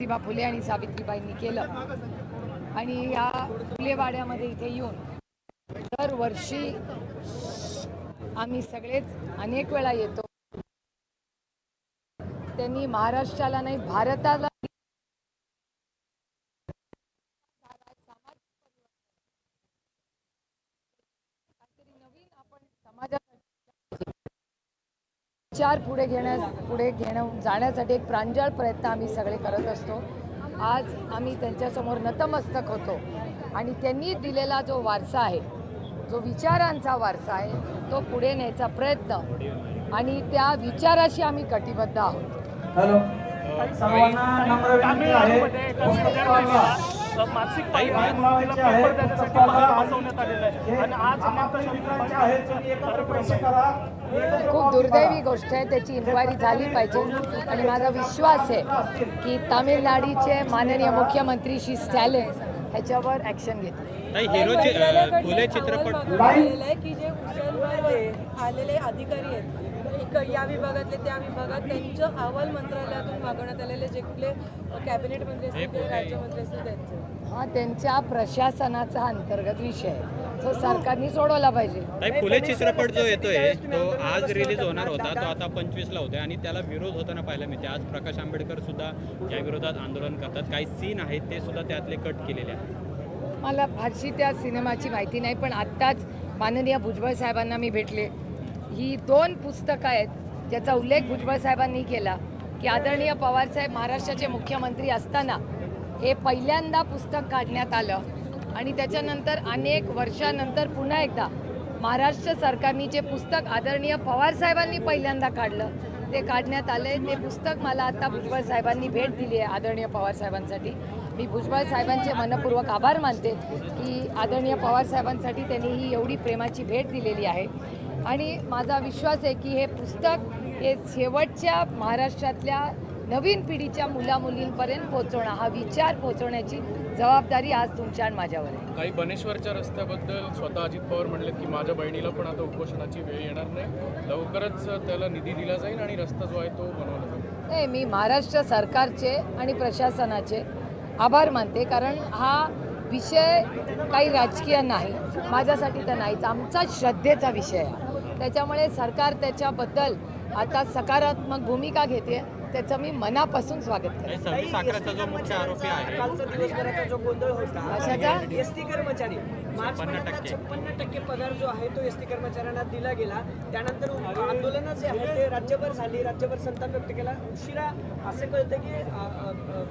ज्योतिबा फुले आणि सावित्रीबाईंनी केलं. आणि या फुलेवाड्यामध्ये इथे येऊन दरवर्षी आम्ही सगळेच अनेक वेळा येतो. त्यांनी महाराष्ट्राला नाही भारताला काहीतरी नवीन आपण समाजासाठी विचार पुढे घेण्यास पुढे घेणं जाण्यासाठी एक प्रांजळ प्रयत्न आम्ही सगळे करत असतो. आज आम्ही त्यांच्यासमोर नतमस्तक होतो आणि त्यांनी दिलेला जो वारसा आहे जो विचारांचा वारसा आहे तो पुढे न्यायचा प्रयत्न आणि त्या विचाराशी आम्ही कटिबद्ध आहोत. पेपर बाहेर. बसवण्यात आलेलं आहे. आणि आज खूप दुर्दैवी गोष्ट आहे त्याची इन्क्वायरी झाली पाहिजे. आणि माझा विश्वास आहे की तामिळनाडूचे माननीय मुख्यमंत्री श्री स्टॅलिन ह्याच्यावर ॲक्शन घेतील. ताई हिरोचे अ, फुले चित्रपट आलेलं आहे की जे आलेले अधिकारी आहेत. इक- या विभागातले त्या विभागात त्यांचं अहवाल मंत्रालयातून मागवण्यात आलेले जे कुठले कॅबिनेट मंत्री असतील ते राज्यमंत्री असतील त्यांचे. हा त्यांच्या प्रशासनाचा अंतर्गत विषय आहे. तो सरकारने सोडवला पाहिजे. फुले चित्रपट जो येतोय तो आज रिलीज होणार होता तो आता पंचवीसला होतोय आणि त्याला विरोध होताना पाहायला मिळते. आज प्रकाश आंबेडकर सुद्धा या विरोधात आंदोलन करतात. काही सीन आहेत ते सुद्धा त्यातले कट केलेले आहेत. मला फारशी त्या सिनेमाची माहिती नाही पण आत्ताच माननीय भुजबळ साहेबांना मी भेटले. ही दोन पुस्तकं आहेत ज्याचा उल्लेख भुजबळ साहेबांनी केला. की आदरणीय पवारसाहेब महाराष्ट्राचे मुख्यमंत्री असताना हे पहिल्यांदा पुस्तक काढण्यात आलं. आणि त्याच्यानंतर अनेक वर्षानंतर पुन्हा एकदा महाराष्ट्र सरकारने जे पुस्तक आदरणीय पवारसाहेबांनी पहिल्यांदा काढलं ते काढण्यात आलं आहे ते पुस्तक मला आता भुजबळ साहेबांनी भेट दिली आहे आदरणीय पवार साहेबांसाठी. मी भुजबळ साहेबांचे मनपूर्वक आभार मानते की आदरणीय पवार साहेबांसाठी त्यांनी ही एवढी प्रेमाची भेट दिलेली आहे. आणि माझा विश्वास आहे की हे पुस्तक हे शेवटच्या महाराष्ट्रातल्या नवीन पिढीच्या मुलामुलींपर्यंत पोहोचवणं हा विचार पोहोचवण्याची जबाबदारी आज तुमच्या आणि माझ्यावर आहे. काही बनेश्वरच्या रस्त्याबद्दल स्वतः अजित पवार म्हणलेत की माझ्या बहिणीला पण आता उपोषणाची वेळ येणार नाही. लवकरच त्याला निधी दिला जाईल आणि रस्ता जो आहे तो बनवला जाईल. नाही मी महाराष्ट्र सरकारचे आणि प्रशासनाचे आभार मानते कारण हा विषय काही राजकीय नाही. माझ्यासाठी तर नाहीच आमचा श्रद्धेचा विषय आहे. त्याच्यामुळे सरकार त्याच्याबद्दल आता सकारात्मक भूमिका घेते त्याचं मी मनापासून स्वागत करते. सव्वीस अकराचा जो मुख्य आरोपी आहे. कालचा दिवसभराचा जो गोंधळ होता कशाचा? एस टी कर्मचारी. मार्च महिन्यात छप्पन्न टक्के पगार जो आहे तो एस टी कर्मचाऱ्यांना दिला गेला. त्यानंतर आंदोलनं जे आहे ते राज्यभर झाली. राज्यभर संताप व्यक्त केला. उशिरा असं कळतं की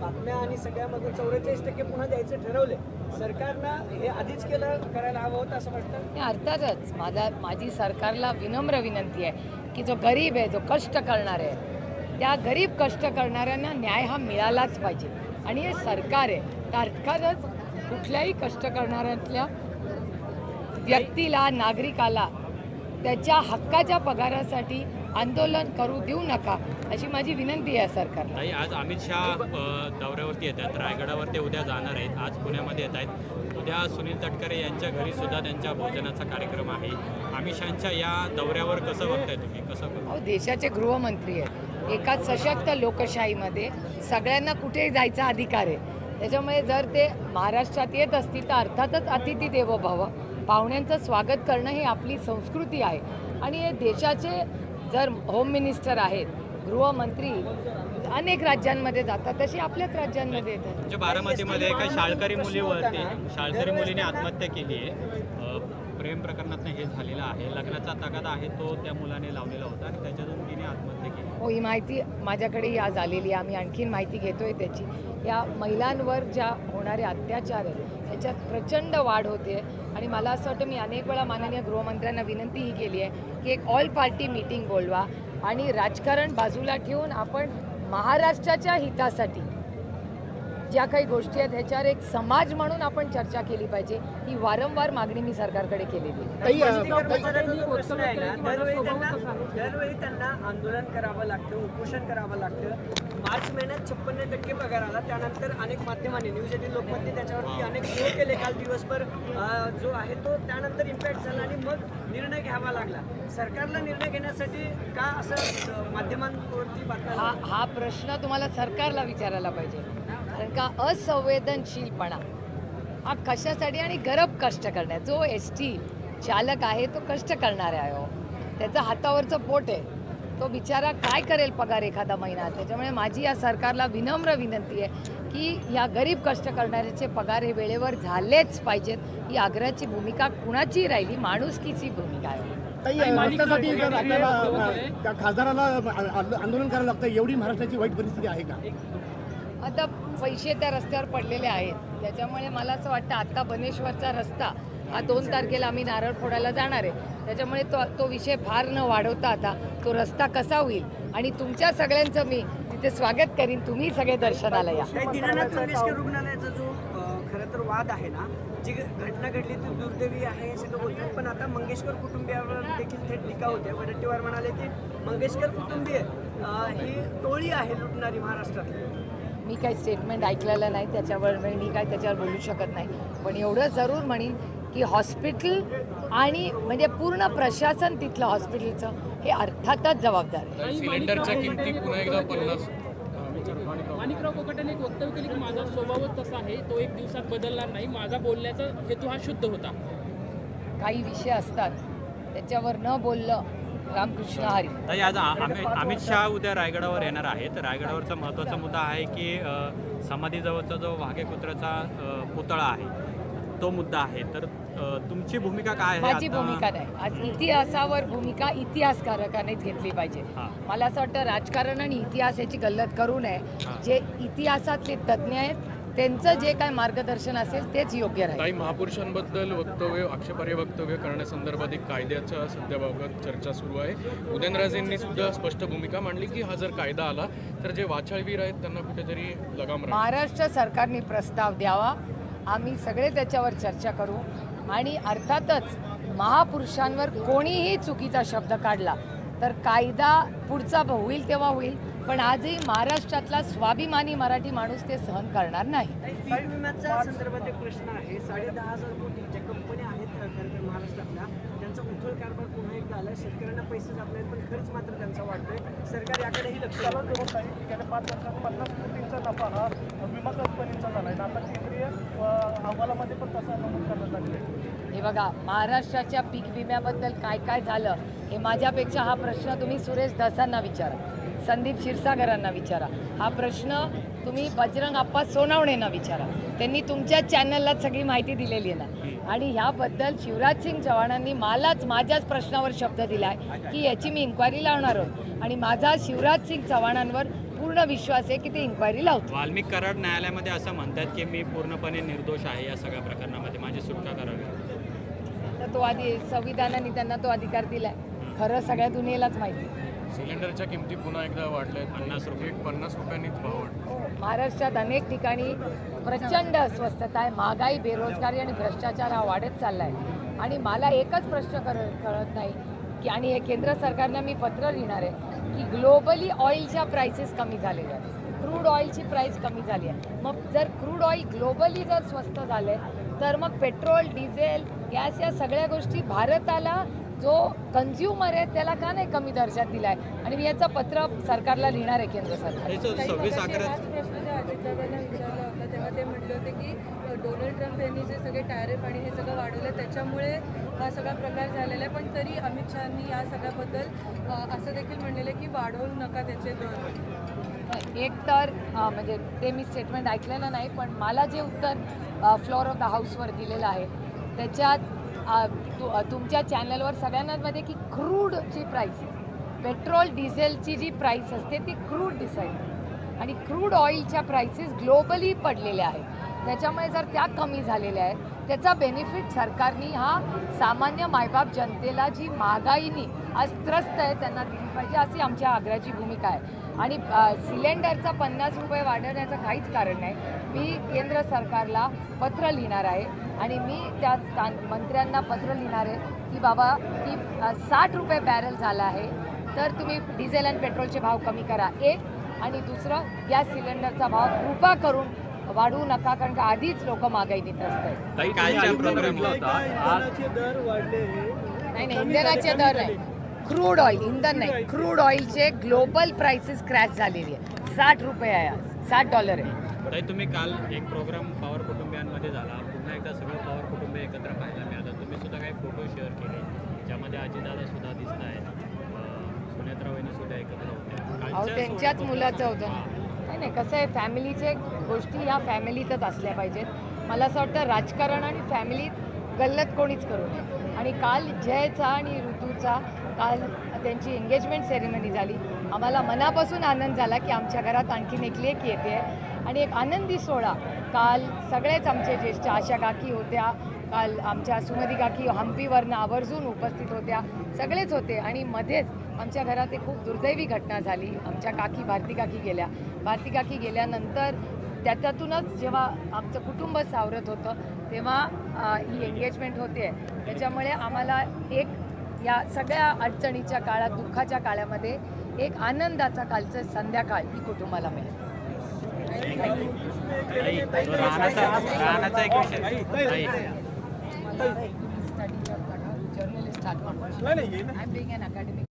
बातम्या आणि सगळ्यामधून चौवेचाळीस टक्के पुन्हा द्यायचे ठरवले. सरकारनं हे आधीच केलं करायला हवं होतं असं वाटतं? अर्थातच. माझा माझी सरकारला विनम्र विनंती आहे की जो गरीब आहे जो कष्ट करणार आहे त्या गरीब कष्ट करणाऱ्यांना न्याय हा मिळालाच पाहिजे. आणि हे सरकार आहे. तर अर्थातच कुठल्याही कष्ट करणाऱ्यातल्या व्यक्तीला नागरिकाला त्याच्या हक्काच्या पगारासाठी आंदोलन करू देऊ नका अशी माझी विनंती आहे सरकारला. ताई आज अमित शहा दौऱ्यावरती येत आहेत रायगडावर ते उद्या जाणार आहेत. आज पुण्यामध्ये येत आहेत. उद्या सुनील तटकरे यांच्या घरी सुद्धा त्यांच्या भोजनाचा कार्यक्रम आहे. अमित शहाच्या या दौऱ्यावर कसं बघताय तुम्ही? कसं देशाचे गृहमंत्री आहेत. एका सशक्त लोकशाहीमध्ये सगळ्यांना कुठेही जायचा अधिकार आहे. त्याच्यामुळे जर ते महाराष्ट्रात येत असतील तर अर्थातच अतिथी देवो भव. पाहुण्यांचं स्वागत करणं ही आपली संस्कृती आहे. आणि हे देशाचे जर होम मिनिस्टर आहेत गृहमंत्री अनेक राज्यांमध्ये जातात तशी आपल्याच राज्यांमध्ये येतात. तुमच्या बारामतीमध्ये एका शाळकरी मुलीवरती शाळकरी मुलीने आत्महत्या केली आहे. प्रेम प्रकरणात हे झालेलं आहे. लग्नाचा तगादा आहे तो त्या मुलाने लावलेला होता आणि त्याच्यातून तिने आत्महत्या हो ही माहिती माझ्याकडे आज आलेली आहे. आम्ही आणखीन माहिती घेतो आहे त्याची. या महिलांवर ज्या होणारे अत्याचार आहेत त्याच्यात प्रचंड वाढ होते. आणि मला असं वाटतं मी अनेक वेळा माननीय गृहमंत्र्यांना विनंतीही केली आहे की एक ऑल पार्टी मीटिंग बोलवा आणि राजकारण बाजूला ठेवून आपण महाराष्ट्राच्या हितासाठी ज्या काही गोष्टी आहेत ह्याच्यावर एक समाज म्हणून आपण चर्चा केली पाहिजे. ही वारंवार मागणी मी सरकारकडे केलेली दरवेळी त्यांना दरवेळी त्यांना आंदोलन करावं लागतं उपोषण करावं लागतं. मार्च महिन्यात छप्पन्न टक्के पगार आला त्यानंतर अनेक माध्यमांनी न्यूज एटीन लोकमतने त्याच्यावरती अनेक शो केले. काल दिवसभर जो आहे तो त्यानंतर इम्पॅक्ट झाला आणि मग निर्णय घ्यावा लागला. सरकारला निर्णय घेण्यासाठी का असं माध्यमांवरती हा हा प्रश्न तुम्हाला सरकारला विचारायला पाहिजे. का असंवेदनशीलपणा. हा कशासाठी आणि गरब कष्ट करण्या जो एस टी चालक आहे तो कष्ट करणारा आहे हो. त्याचं हातावरचं पोट आहे. तो बिचारा काय करेल पगार एखादा महिना? त्याच्यामुळे माझी या सरकारला विनम्र विनंती आहे की या गरीब कष्ट करणाऱ्याचे पगार हे वेळेवर झालेच पाहिजेत. ही आग्रहाची भूमिका कुणाची राहिली? माणुसकीची भूमिका आहे. खासदाराला आंदोलन करायला लागतं एवढी महाराष्ट्राची वाईट परिस्थिती आहे का? आता पैसे त्या रस्त्यावर पडलेले आहेत. त्याच्यामुळे मला असं वाटतं आत्ता बनेश्वरचा रस्ता हा दोन तारखेला आम्ही नारळ फोडायला जाणार आहे. त्याच्यामुळे तो तो विषय फार न वाढवता आता तो रस्ता कसा होईल? आणि तुमच्या सगळ्यांचं मी तिथे स्वागत करीन. तुम्ही सगळे दर्शनाला या. रुग्णालयाचा जो खरं तर वाद आहे ना जी घटना घडली ती दुर्दैवी आहे हे सगळं बोलतात. पण आता मंगेशकर कुटुंबियावर देखील थेट टीका होते. वडेट्टीवार म्हणाले की मंगेशकर कुटुंबीय ही टोळी आहे लुटणारी महाराष्ट्रातली. मी काही स्टेटमेंट ऐकलेलं नाही त्याच्यावर मी काय त्याच्यावर बोलू शकत नाही. पण एवढं जरूर म्हणीन की हॉस्पिटल आणि म्हणजे पूर्ण प्रशासन तिथलं हॉस्पिटलचं हे अर्थातच जबाबदार आहे. सिलेंडरच्या किमती पुन्हा एकदा पन्नास अं, विचारा, माणिकराव. माणिकराव कोकाटेने एक वक्तव्य केले की माझा स्वभावच तसा आहे तो एक दिवसात बदलणार नाही माझा बोलण्याचा हेतू हा शुद्ध होता. काही विषय असतात त्याच्यावर न बोललं रामकृष्ण हरी. ताई आज अमित अमित शहा उद्या रायगडावर येणार आहेत. रायगडावरचा महत्त्वाचा मुद्दा आहे की समाधीजवळचा जो वाघे कुत्र्याचा पुतळा आहे तो मुद्दा आहे. तर तुमची भूमिका काय आहे माझी? भूमिका नाही. आज इतिहासावर भूमिका इतिहासकारकानेच घेतली पाहिजे. मला असं वाटतं राजकारण आणि इतिहास याची गल्लत करू नये. जे इतिहासातले तज्ज्ञ आहेत त्यांचं जे काय मार्गदर्शन असेल तेच योग्य राहील. काही महापुरुषांबद्दल वक्तव्य आक्षेपार्ह वक्तव्य करण्यासंदर्भात एक कायद्याच्या सध्या बाबत चर्चा सुरू आहे. उदयनराजेंनी सुद्धा स्पष्ट भूमिका मांडली की हा जर कायदा आला तर जे वाचाळवीर आहेत त्यांना कुठेतरी लगाम महाराष्ट्र सरकारने प्रस्ताव द्यावा. आम्ही सगळे त्याच्यावर चर्चा करू. आणि अर्थातच महापुरुषांवर कोणीही चुकीचा शब्द काढला तर कायदा पुढचा होईल तेव्हा होईल. पण आजही महाराष्ट्रातला स्वाभिमानी मराठी माणूस ते सहन करणार नाही. पीक विम्याच्या संदर्भात एक प्रश्न आहे. साडे दहा हजार कोटी ज्या कंपन्या आहेत अ, खरं तर महाराष्ट्रातल्या त्यांचा उथळ कारभार पुन्हा एकदा आला शेतकऱ्यांना पैसे जात नाहीत पण खर्च मात्र त्यांचा वाढतोय. सरकार याकडेही लक्ष त्याला द्यावं. दिवस आहे की गेल्या पाच वर्षात पन्नास कोटींचा नफा हा विमा कंपनीचा झाला आहे. आता केंद्रीय अ, अहवालामध्ये पण तसा नमूद करण्यात आलेला आहे. हे बघा महाराष्ट्राच्या पीक विम्याबद्दल काय काय झालं हे माझ्यापेक्षा हा प्रश्न तुम्ही सुरेश धसांना विचारा. संदीप क्षीरसागरांना विचारा. हा प्रश्न तुम्ही बजरंग आप्पा सोनावणेंना विचारा. त्यांनी तुमच्या चॅनलला सगळी माहिती दिलेली आहे ना. आणि ह्याबद्दल शिवराज सिंग चव्हाणांनी मलाच माझ्याच प्रश्नावर शब्द दिलाय की याची मी इन्क्वायरी लावणार आहोत. आणि माझा शिवराज सिंग चव्हाणांवर पूर्ण विश्वास आहे की ते इन्क्वायरी लावतो वाल्मिक कराड न्यायालयामध्ये असं म्हणतात की मी पूर्णपणे निर्दोष आहे या सगळ्या प्रकरणामध्ये. माझी सुटका करावी. तर तो आधी संविधानाने त्यांना तो अधिकार दिलाय. खरं सगळ्या दुनियेलाच माहिती आहे. सिलेंडरच्या किमती पुन्हा एकदा वाढल्या पन्नास रुपये. एक पन्नास रुपयांनीच भाव वाढला. महाराष्ट्रात अनेक ठिकाणी प्रचंड अस्वस्थता आहे. महागाई बेरोजगारी आणि भ्रष्टाचार हा वाढत चालला आहे आणि मला एकच प्रश्न कर कळत नाही की आणि हे केंद्र सरकारला मी पत्र लिहिणार आहे की ग्लोबली ऑइलच्या प्राइसेस कमी झालेल्या आहेत. क्रूड ऑइलची प्राइस कमी झाली आहे. मग जर क्रूड ऑइल ग्लोबली जर स्वस्त झाले तर मग पेट्रोल डिझेल गॅस या सगळ्या गोष्टी भारताला जो कन्झ्युमर आहे त्याला का नाही कमी दर्जात दिलाय? आणि मी याचं पत्र सरकारला लिहिणार आहे केंद्र सरकार. हे जो सव्वीस अकरा हाच प्रश्न जेव्हा अजितदादांना विचारला होता तेव्हा ते म्हटले होते की अ, डोनाल्ड ट्रम्प यांनी जे सगळे टॅरिफ आणि हे सगळं वाढवलं त्याच्यामुळे हा सगळा प्रकार झालेला आहे. पण तरी अमित शहानी या सगळ्याबद्दल असं देखील म्हणलेलं आहे की वाढवू नका त्याचे दर. एक तर म्हणजे ते मी स्टेटमेंट ऐकलेलं नाही पण मला जे उत्तर फ्लोअर ऑफ द हाऊसवर दिलेलं आहे त्याच्यात तुमच्या चॅनलवर सगळ्यांमध्ये की क्रूडची प्राईस पेट्रोल डिझेलची जी प्राईस असते ती क्रूड डिसाईड आणि क्रूड ऑइलच्या प्राइसेस ग्लोबली पडलेल्या आहेत. त्याच्यामुळे जर त्या कमी झालेल्या आहेत त्याचा बेनिफिट सरकारने हा सामान्य मायबाप जनतेला जी महागाईनी आज त्रस्त आहे त्यांना दिली पाहिजे अशी आमच्या आग्रहाची भूमिका आहे. आणि सिलेंडरचा पन्नास रुपये वाढवण्याचं काहीच कारण नाही. मी केंद्र सरकारला पत्र लिहिणार आहे. आणि मी त्या स्थान मंत्र्यांना पत्र लिहिणार आहे की बाबा की साठ रुपये बॅरल झाला आहे तर तुम्ही डिझेल आणि पेट्रोलचे भाव कमी करा एक. आणि दुसरं गॅस सिलेंडरचा भाव कृपा करून वाढवू नका कारण का आधीच लोक प्रोग्रामला दर वाढले नाही नाही इंधनाचे दर नाही. क्रूड ऑइल इंधन नाही. क्रूड ऑइलचे ग्लोबल प्राइसेस क्रॅश झालेली आहे. साठ रुपये आहे आज. साठ डॉलर आहे. तुम्ही काल एक प्रोग्राम पवार कुटुंबियांमध्ये झाला पुन्हा एकदा सगळं पवार कुटुंब एकत्र पाहायला मिळालं तुम्ही सुद्धा काही फोटो शेअर केले सुद्धा दिसत आहेत. सुनेत्रा वहिनी सुद्धा एकत्र होत्या. अहो कालच्या त्यांच्याच मुलाचं होतं. ना नाही नाही कसं आहे फॅमिलीचे गोष्टी ह्या फॅमिलीतच असल्या पाहिजेत. मला असं वाटतं राजकारण आणि फॅमिलीत गल्लत कोणीच करू नये. आणि काल जयचा आणि ऋतूचा काल त्यांची एंगेजमेंट सेरेमनी झाली. आम्हाला मनापासून आनंद झाला की आमच्या घरात आणखीन एक लेक येते आणि एक आनंदी सोहळा. काल सगळेच आमचे ज्येष्ठ आशा काकी होत्या काल आमच्या सुमती काकी हम्पीवरनं आवर्जून उपस्थित होत्या सगळेच होते आणि मध्येच आमच्या घरात एक खूप दुर्दैवी घटना झाली आमच्या काकी भारती काकी गेल्या भारती काकी गेल्यानंतर त्याच्यातूनच जेव्हा आमचं कुटुंब सावरत होतं तेव्हा ही एंगेजमेंट होते त्याच्यामुळे आम्हाला एक या सगळ्या अडचणीच्या काळात दुःखाच्या काळामध्ये एक आनंदाचा कालचं संध्याकाळ ही कुटुंबाला मिळेल ताई, तो राहण्याचा राहण्याचा एक विषय ताई journalist I am being an